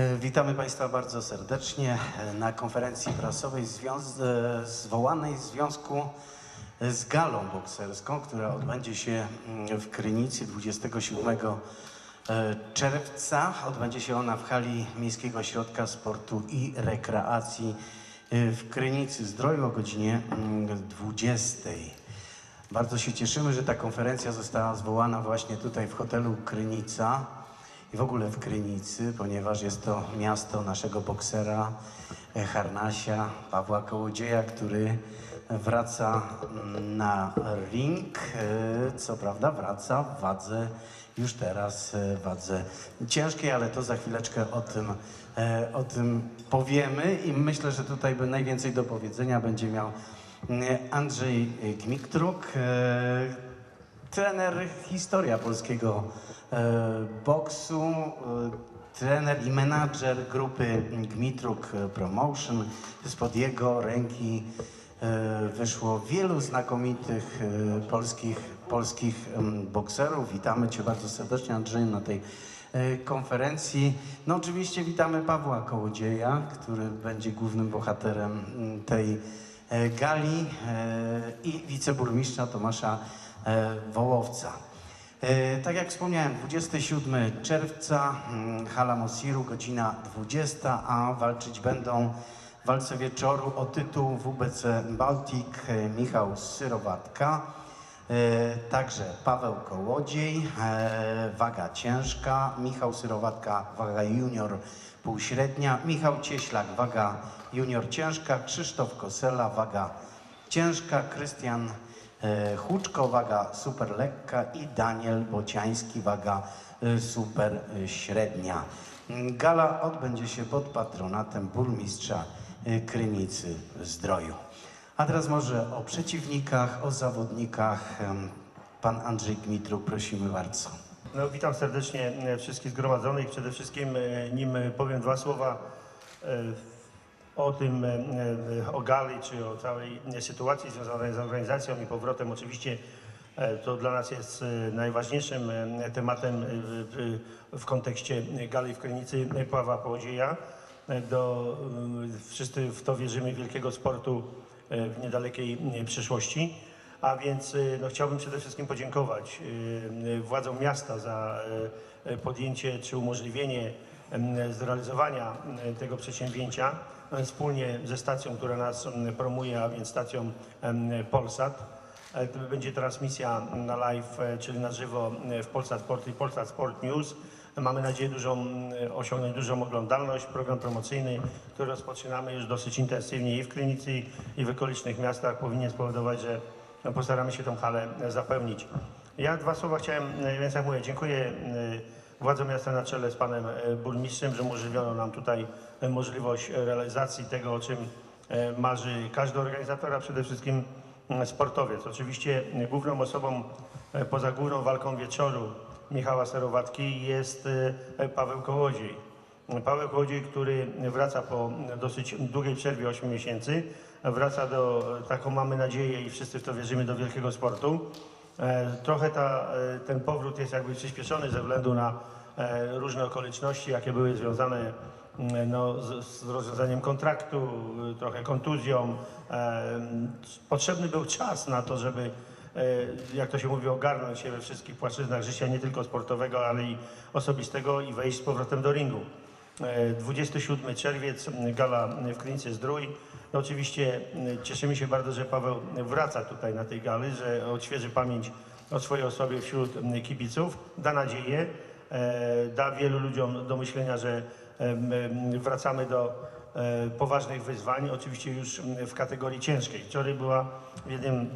E, Witamy Państwa bardzo serdecznie e, na konferencji prasowej e, zwołanej w związku z galą bokserską, która odbędzie się mm, w Krynicy 27 e, czerwca. Odbędzie się ona w hali Miejskiego Ośrodka Sportu i Rekreacji w Krynicy Zdroju o godzinie mm, 20. Bardzo się cieszymy, że ta konferencja została zwołana właśnie tutaj w hotelu Krynica i w ogóle w Krynicy, ponieważ jest to miasto naszego boksera e, Harnasia, Pawła Kołodzieja, który wraca na ring. E, Co prawda wraca w wadze, już teraz e, w wadze ciężkiej, ale to za chwileczkę o tym, o tym powiemy i myślę, że tutaj najwięcej do powiedzenia będzie miał mm, Andrzej Gmiktruk, trener, historia polskiego e, boksu, e, trener i menadżer grupy Gmitruk Promotion. Spod jego ręki e, wyszło wielu znakomitych e, polskich, polskich em, bokserów. Witamy Cię bardzo serdecznie Andrzeju na tej e, konferencji. No oczywiście witamy Pawła Kołodzieja, który będzie głównym bohaterem tej e, gali e, i wiceburmistrza Tomasza e, Wołowca. E, Tak jak wspomniałem, 27 czerwca, mm, hala Mosiru, godzina 20, a walczyć będą w walce wieczoru o tytuł WBC Baltic e, Michał Syrowatka, e, także Paweł Kołodziej, e, waga ciężka, Michał Syrowatka, waga junior półśrednia, Michał Cieślak, waga junior ciężka, Krzysztof Kosela, waga ciężka, Krystian e, Huczko, waga super lekka i Daniel Bociański, waga e, super e, średnia. Mm, Gala odbędzie się pod patronatem burmistrza e, Krynicy Zdroju. A teraz może o przeciwnikach, o zawodnikach. Pan Andrzej Gmitruk, prosimy bardzo. No, witam serdecznie e, wszystkich zgromadzonych. Przede wszystkim, e, nim e, powiem dwa słowa e, o tym, e, e, o gali, czy o całej sytuacji związanej z organizacją i powrotem, oczywiście e, to dla nas jest najważniejszym tematem w, w kontekście gali w Krynicy Pawła Kołodzieja. E, Do, wszyscy w to wierzymy, wielkiego sportu w niedalekiej przyszłości. A więc no, chciałbym przede wszystkim podziękować władzom miasta za podjęcie czy umożliwienie zrealizowania tego przedsięwzięcia wspólnie ze stacją, która nas em, promuje, a więc stacją Polsat. E, Będzie transmisja na live, e, czyli na żywo e, w Polsat Sport i Polsat Sport News. Mamy nadzieję dużą, osiągnąć dużą oglądalność. Program promocyjny, który rozpoczynamy już dosyć intensywnie i w Krynicy, i w okolicznych miastach powinien spowodować, że postaramy się tą halę zapełnić. Ja dwa słowa chciałem, więc jak mówię, dziękuję e, władzom miasta na czele z panem e, burmistrzem, że umożliwiono nam tutaj e, możliwość e, realizacji tego, o czym marzy każdy organizator, a przede wszystkim sportowiec. Oczywiście główną osobą poza główną walką wieczoru Michała Serowatki jest Paweł Kołodziej. Paweł Kołodziej, który wraca po dosyć długiej przerwie 8 miesięcy, wraca do, taką mamy nadzieję i wszyscy w to wierzymy, do wielkiego sportu. E, Trochę ta, e, ten powrót jest jakby przyspieszony ze względu na e, różne okoliczności, jakie były związane mm, no, z, z rozwiązaniem kontraktu, y, trochę kontuzją. Potrzebny był czas na to, żeby jak to się mówi, ogarnąć się we wszystkich płaszczyznach życia, nie tylko sportowego, ale i osobistego i wejść z powrotem do ringu. E, 27 czerwiec, gala w Klinice Zdrój. No oczywiście m, cieszymy się bardzo, że Paweł wraca tutaj na tej gali, że odświeży pamięć o swojej osobie wśród m, kibiców, da nadzieję, e, da wielu ludziom do myślenia, że wracamy do e, poważnych wyzwań, oczywiście już w kategorii ciężkiej. Wczoraj była w jednym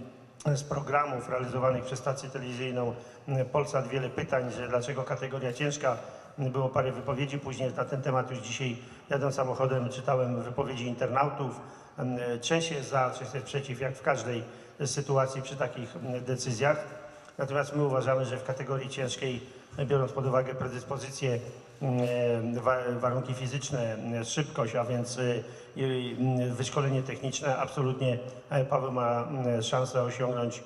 z programów realizowanych przez stację telewizyjną Polsat wiele pytań, że dlaczego kategoria ciężka. Było parę wypowiedzi później na ten temat już dzisiaj jadąc samochodem czytałem wypowiedzi internautów. Część jest za, część jest przeciw, jak w każdej sytuacji przy takich decyzjach. Natomiast my uważamy, że w kategorii ciężkiej, biorąc pod uwagę predyspozycje, wa- warunki fizyczne, szybkość, a więc y, wyszkolenie techniczne, absolutnie e, Paweł ma szansę osiągnąć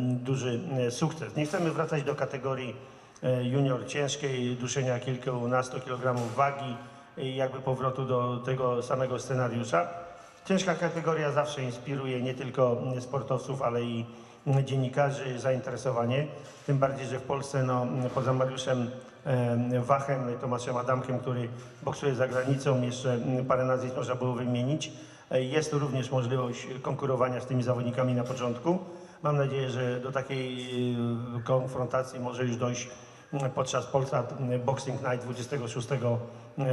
duży e, sukces. Nie chcemy wracać do kategorii e, junior ciężkiej, duszenia kilkunastu kilogramów wagi i jakby powrotu do tego samego scenariusza. Ciężka kategoria zawsze inspiruje nie tylko sportowców, ale i dziennikarzy, zainteresowanie. Tym bardziej, że w Polsce no, poza Mariuszem Wachem, Tomaszem Adamkiem, który boksuje za granicą, jeszcze parę nazwisk można było wymienić. Jest również możliwość konkurowania z tymi zawodnikami na początku. Mam nadzieję, że do takiej e, konfrontacji może już dojść m, podczas Polsat Boxing Night 26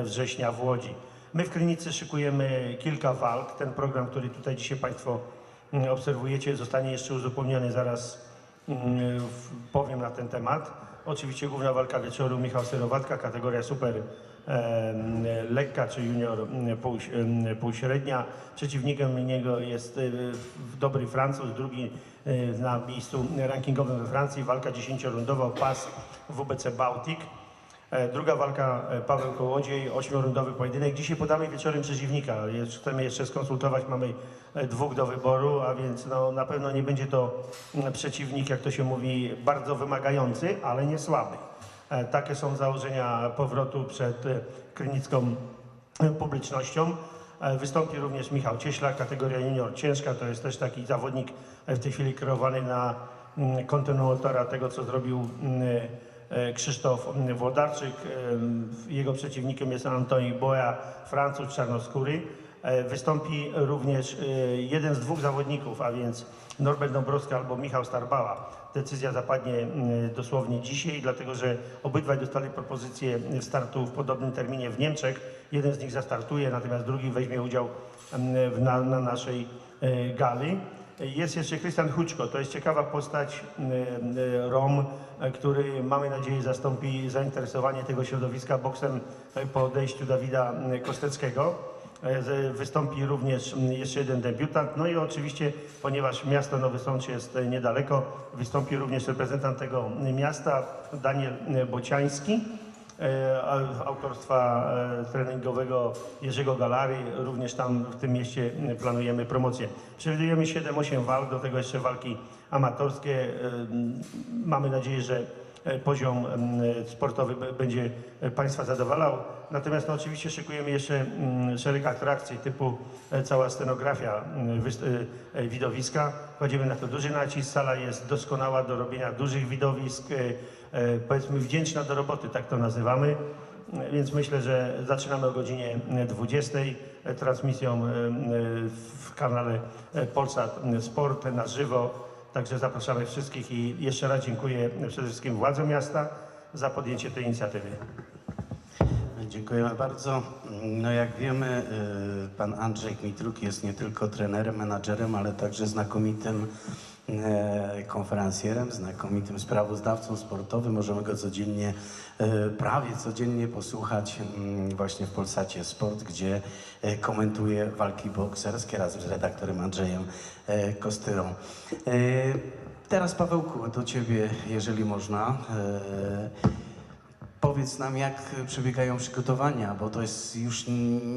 września w Łodzi. My w Krynicy szykujemy kilka walk. Ten program, który tutaj dzisiaj Państwo mm, obserwujecie, zostanie jeszcze uzupełniony. Zaraz mm, powiem na ten temat. Oczywiście główna walka wieczoru Michał Serowatka, kategoria super lekka czy junior mm, półśrednia. Przeciwnikiem niego jest y, dobry Francuz, drugi y, na miejscu rankingowym we Francji. Walka 10-rundowa o pas WBC Bałtyk. E, Druga walka e, Paweł Kołodziej, ośmiorundowy pojedynek. Dzisiaj podamy wieczorem przeciwnika. Chcemy jeszcze skonsultować, mamy e, dwóch do wyboru, a więc no, na pewno nie będzie to przeciwnik, jak to się mówi, bardzo wymagający, ale nie słaby. Takie są założenia powrotu przed krynicką publicznością. Wystąpi również Michał Cieślak, kategoria junior ciężka. To jest też taki zawodnik w tej chwili kreowany na kontynuatora tego, co zrobił Krzysztof mm, Włodarczyk. Em, Jego przeciwnikiem jest Antoni Boja, Francuz czarnoskóry. E, Wystąpi również e, jeden z dwóch zawodników, a więc Norbert Dąbrowski albo Michał Starbała. Decyzja zapadnie dosłownie dzisiaj, dlatego że obydwaj dostali propozycję startu w podobnym terminie w Niemczech. Jeden z nich zastartuje, natomiast drugi weźmie udział na, na naszej e, gali. Jest jeszcze Krystian Huczko, to jest ciekawa postać, y, y, Rom, który mamy nadzieję zastąpi zainteresowanie tego środowiska boksem po odejściu Dawida Kosteckiego. Z- Wystąpi również jeszcze jeden debiutant. No i oczywiście, ponieważ miasto Nowy Sącz jest niedaleko, wystąpi również reprezentant tego miasta, Daniel Bociański e, autorstwa e, treningowego Jerzego Galary. Również tam w tym mieście planujemy promocję. Przewidujemy 7-8 walk, do tego jeszcze walki amatorskie. E, Mamy nadzieję, że e, poziom m, sportowy będzie e, Państwa zadowalał. Natomiast no, oczywiście szykujemy jeszcze mm, szereg atrakcji typu e, cała scenografia mm, e, e, widowiska. Kładziemy na to duży nacisk. Sala jest doskonała do robienia dużych widowisk. e, e, Powiedzmy wdzięczna do roboty, tak to nazywamy. E, Więc myślę, że zaczynamy o godzinie 20 e, transmisją e, e, w kanale e, Polsat Sport na żywo. Także zapraszamy wszystkich i jeszcze raz dziękuję przede wszystkim władzom miasta za podjęcie tej inicjatywy. Dziękujemy bardzo. No jak wiemy, y, pan Andrzej Kmitruk jest nie tylko trenerem, menadżerem, ale także znakomitym konferencjerem, znakomitym sprawozdawcą sportowym. Możemy go codziennie, e, prawie codziennie posłuchać mm, właśnie w Polsacie Sport, gdzie e, komentuje walki bokserskie razem z redaktorem Andrzejem e, Kostyrą. E, Teraz Pawełku, do Ciebie, jeżeli można. E, Powiedz nam, jak przebiegają przygotowania, bo to jest już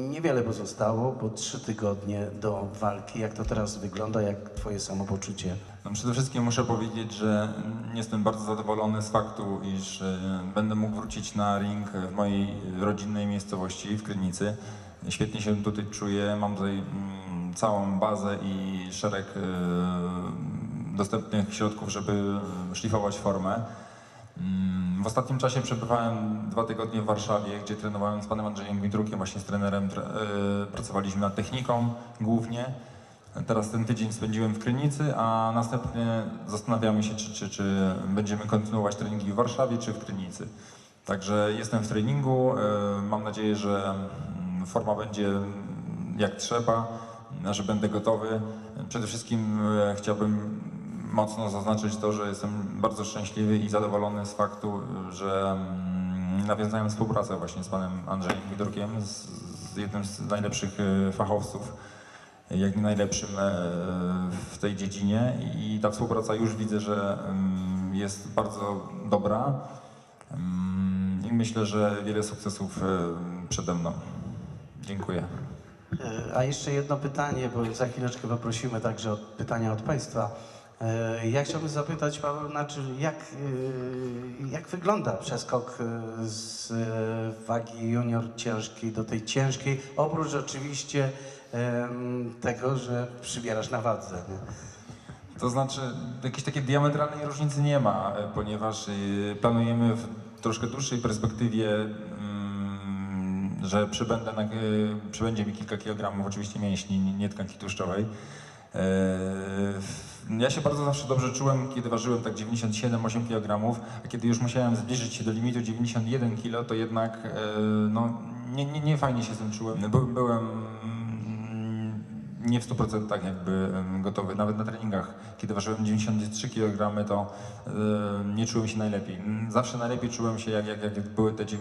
niewiele pozostało, bo trzy tygodnie do walki. Jak to teraz wygląda, jak twoje samopoczucie? No przede wszystkim muszę powiedzieć, że jestem bardzo zadowolony z faktu, iż e, będę mógł wrócić na ring w mojej rodzinnej miejscowości w Krynicy. Świetnie się tutaj czuję, mam tutaj mm, całą bazę i szereg e, dostępnych środków, żeby szlifować formę. Mm, W ostatnim czasie przebywałem dwa tygodnie w Warszawie, gdzie trenowałem z panem Andrzejem Widrukiem, właśnie z trenerem. tre- e, Pracowaliśmy nad techniką głównie. Teraz ten tydzień spędziłem w Krynicy, a następnie zastanawiamy się, czy, czy, czy będziemy kontynuować treningi w Warszawie, czy w Krynicy. Także jestem w treningu. e, Mam nadzieję, że mm, forma będzie mm, jak trzeba, że będę gotowy. Przede wszystkim e, chciałbym mocno zaznaczyć to, że jestem bardzo szczęśliwy i zadowolony z faktu, że mm, nawiązałem współpracę właśnie z panem Andrzejem Widorkiem, z, z jednym z najlepszych e, fachowców, jak nie najlepszym e, w tej dziedzinie i ta współpraca już widzę, że jest bardzo dobra i myślę, że wiele sukcesów e, przede mną. Dziękuję. E, A jeszcze jedno pytanie, bo za chwileczkę poprosimy także o pytania od Państwa. Ja chciałbym zapytać Paweł, znaczy jak, jak wygląda przeskok z wagi junior ciężkiej do tej ciężkiej, oprócz oczywiście tego, że przybierasz na wadze. Nie? To znaczy, jakiejś takiej diametralnej różnicy nie ma, e, ponieważ e, planujemy w troszkę dłuższej perspektywie, mm, że przybędę na, e, przybędzie mi kilka kilogramów, oczywiście mięśni, nie- tkanki tłuszczowej. E, Ja się bardzo zawsze dobrze czułem, kiedy ważyłem tak 97-8 kg, a kiedy już musiałem zbliżyć się do limitu 91 kg, to jednak no, nie, nie, nie fajnie się z tym czułem. By, byłem nie w 100% jakby gotowy. Nawet na treningach, kiedy ważyłem 93 kg, to nie czułem się najlepiej. Zawsze najlepiej czułem się, jak, jak, jak były te 90